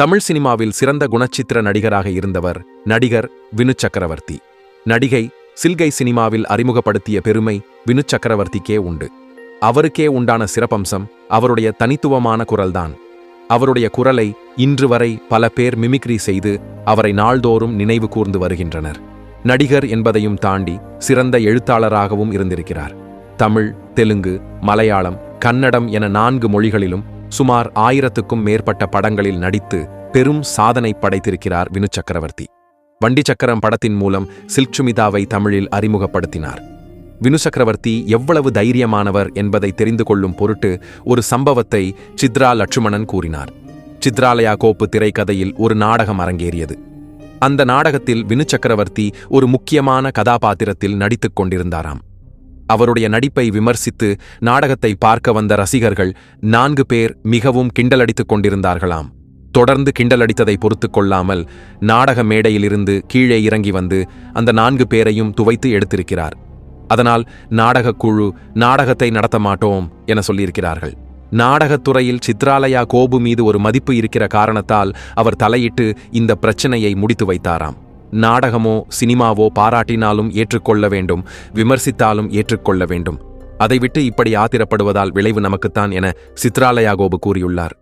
தமிழ் சினிமாவில் சிறந்த குணச்சித்திர நடிகராக இருந்தவர் நடிகர் வினு சக்கரவர்த்தி. நடிகை சில்கை சினிமாவில் அறிமுகப்படுத்திய பெருமை வினு சக்கரவர்த்திக்கே உண்டு. அவருக்கே உண்டான சிறப்பம்சம் அவருடைய தனித்துவமான குரல்தான். அவருடைய குரலை இன்று வரை பல பேர் மிமிக்ரி செய்து அவரை நாள்தோறும் நினைவு கூர்ந்து வருகின்றனர். நடிகர் என்பதையும் தாண்டி சிறந்த எழுத்தாளராகவும் இருந்திருக்கிறார். தமிழ் தெலுங்கு மலையாளம் கன்னடம் என நான்கு மொழிகளிலும் சுமார் ஆயிரத்துக்கும் மேற்பட்ட படங்களில் நடித்து பெரும் சாதனை படைத்திருக்கிறார் வினு சக்கரவர்த்தி. வண்டி சக்கரம் படத்தின் மூலம் சில்க் சுமிதாவை தமிழில் அறிமுகப்படுத்தினார். வினு சக்கரவர்த்தி எவ்வளவு தைரியமானவர் என்பதை தெரிந்து கொள்ளும் பொருட்டு ஒரு சம்பவத்தை சித்ரா லட்சுமணன் கூறினார். சித்ராலயா கோப்பு திரைக்கதையில் ஒரு நாடகம் அரங்கேறியது. அந்த நாடகத்தில் வினு சக்கரவர்த்தி ஒரு முக்கியமான கதாபாத்திரத்தில் நடித்துக் கொண்டிருந்தாராம். அவருடைய நடிப்பை விமர்சித்து நாடகத்தை பார்க்க வந்த ரசிகர்கள் நான்கு பேர் மிகவும் கிண்டலடித்துக் கொண்டிருந்தார்களாம். தொடர்ந்து கிண்டலடித்ததை பொறுத்துக் கொள்ளாமல் நாடக மேடையிலிருந்து கீழே இறங்கி வந்து அந்த நான்கு பேரையும் துவைத்து எடுத்திருக்கிறார். அதனால் நாடகக் குழு நாடகத்தை நடத்த மாட்டோம் என சொல்லியிருக்கிறார்கள். நாடகத்துறையில் சித்ராலயா கோபு மீது ஒரு மதிப்பு இருக்கிற காரணத்தால் அவர் தலையிட்டு இந்த பிரச்சனையை முடித்து வைத்தாராம். நாடகமோ சினிமாவோ பாராட்டினாலும் ஏற்றுக்கொள்ள வேண்டும் விமர்சித்தாலும் ஏற்றுக்கொள்ள வேண்டும். அதைவிட்டு இப்படி ஆத்திரப்படுவதால் விளைவு நமக்குத்தான் என சித்ராலயா கோபு கூறியுள்ளார்.